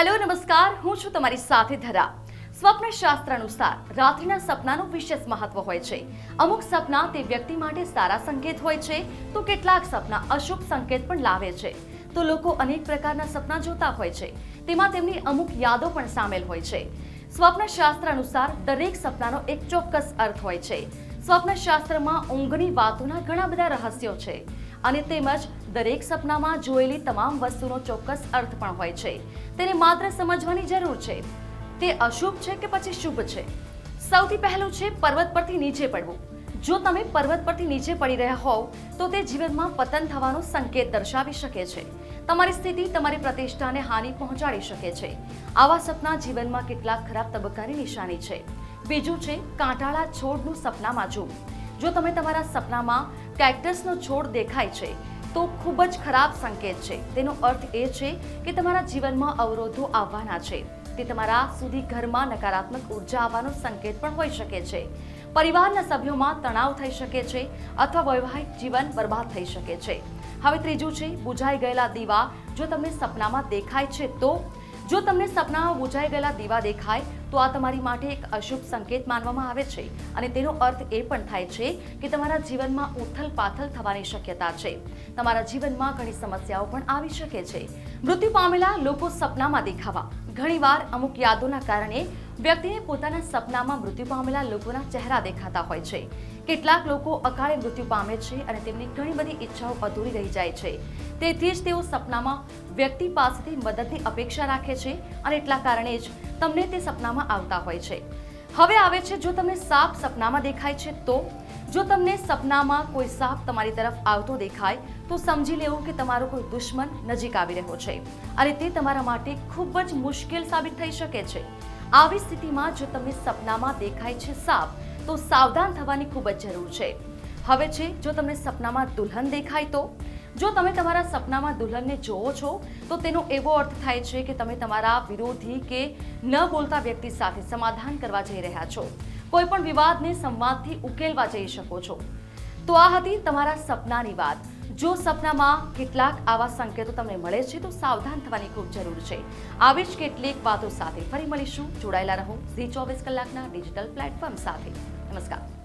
Hello, નમસ્કાર. હું છું તમારી સાથે ધરા. સ્વપ્ન શાસ્ત્ર અનુસાર રાત્રિના સપનાનું વિશેષ મહત્વ હોય છે. અમુક સપના તે વ્યક્તિ માટે સારા સંકેત હોય છે, તો કેટલાક સપના અશુભ સંકેત પણ લાવે છે. તો લોકો અનેક પ્રકારના સપના જોતા હોય છે. તેમાં તેમની અમુક યાદો પણ સામેલ હોય છે. સ્વપ્ન શાસ્ત્ર અનુસાર દરેક સપનાનો એક ચોક્કસ અર્થ હોય છે. સ્વપ્ન શાસ્ત્રમાં ઊંઘની વાતોના ઘણા બધા રહસ્યો છે. અને તેમજ દરેક સપનામાં જોયેલી તમામ વસ્તુનો ચોક્કસ અર્થ પણ હોય છે. તેને માત્ર સમજવાની જરૂર છે. તે અશુભ છે કે પછી શુભ છે? સૌથી પહેલું છે પર્વત પરથી નીચે પડવું. જો તમે પર્વત પરથી નીચે પડી રહ્યા હોવ, તો તે જીવનમાં પતન થવાનો સંકેત દર્શાવી શકે છે. તમારી સ્થિતિ તમારી પ્રતિષ્ઠાને હાનિ પહોંચાડી શકે છે. આવા સપના જીવનમાં કેટલાક ખરાબ તબક્કાની નિશાની છે. બીજું છે કાંટાળા છોડનું સપનામાં જોવું જો તમે તમારા સપનામાં કેક્ટસનો છોડ દેખાય છે, તો ખૂબ જ ખરાબ સંકેત છે. તેનો અર્થ એ છે કે તમારા જીવનમાં અવરોધો આવવાના છે. તે તમારા સુધી ઘરમાં નકારાત્મક ઊર્જા આવવાનો સંકેત પણ હોઈ શકે છે. પરિવારના સભ્યોમાં તણાવ થઈ શકે છે અથવા વૈવાહિક જીવન બરબાદ થઈ શકે છે. હવે ત્રીજું છે, બુઝાઈ ગયેલા દીવા જો તમને સપનામાં દેખાય છે તો? જો તમને સપનામાં બુઝાઈ ગયેલા દીવા દેખાય તો આ તમારી માટે એક અશુભ સંકેત માનવામાં આવે છે. અને તેનો અર્થ એ પણ થાય છે કે તમારા જીવનમાં ઉથલ પાથલ થવાની શક્યતા છે. તમારા જીવનમાં ઘણી સમસ્યાઓ પણ આવી શકે છે. મૃત્યુ પામેલા લોકો સપનામાં દેખાવા. ઘણીવાર અમુક યાદોના કારણે વ્યક્તિને પોતાના સપનામાં મૃત્યુ પામેલા લોકોના ચહેરા દેખાતા હોય છે. કેટલાક લોકો અકાળે મૃત્યુ પામે છે અને તેમની ઘણી બધી ઈચ્છાઓ અધૂરી રહી જાય છે. તેથી જ તેઓ સપનામાં વ્યક્તિ પાસેથી મદદની અપેક્ષા રાખે છે અને એટલા કારણે જ તમને તે સપનામાં આવતા હોય છે. હવે આવે છે, જો તમને સાપ સપનામાં દેખાય છે, તો? જો તમને સપનામાં કોઈ સાપ તમારી તરફ આવતો દેખાય, તો સમજી લેવું કે તમારો કોઈ દુશ્મન નજીક આવી રહ્યો છે. અને તે તમારા માટે ખૂબ જ મુશ્કેલ સાબિત થઈ શકે છે. આવી સ્થિતિમાં જો તમને સપનામાં દેખાય છે સાપ, તો સાવધાન થવાની ખૂબ જ જરૂર છે. હવે છે, જો તમને સપનામાં દુલ્હન દેખાય તો? જો તમે તમારા સપનામાં દુલ્હનને જોવો છો, તો તેનો એવો અર્થ થાય છે કે તમે તમારા વિરોધી કે ન બોલતા વ્યક્તિ સાથે સમાધાન કરવા જઈ રહ્યા છો. કોઈ પણ વિવાદને સંવાદથી ઉકેલવા જઈ શકો છો. તો આ હતી તમારા સપનાની વાત. જો સપનામાં કેટલાક આવા સંકેતો તમને મળે છે, તો સાવધાન થવાની ખૂબ જરૂર છે. આવી જ કેટલીક વાતો સાથે ફરી મળીશું. જોડાયેલા રહો. ઝી ચોવીસ કલાકના ડિજિટલ પ્લેટફોર્મ સાથે. નમસ્કાર.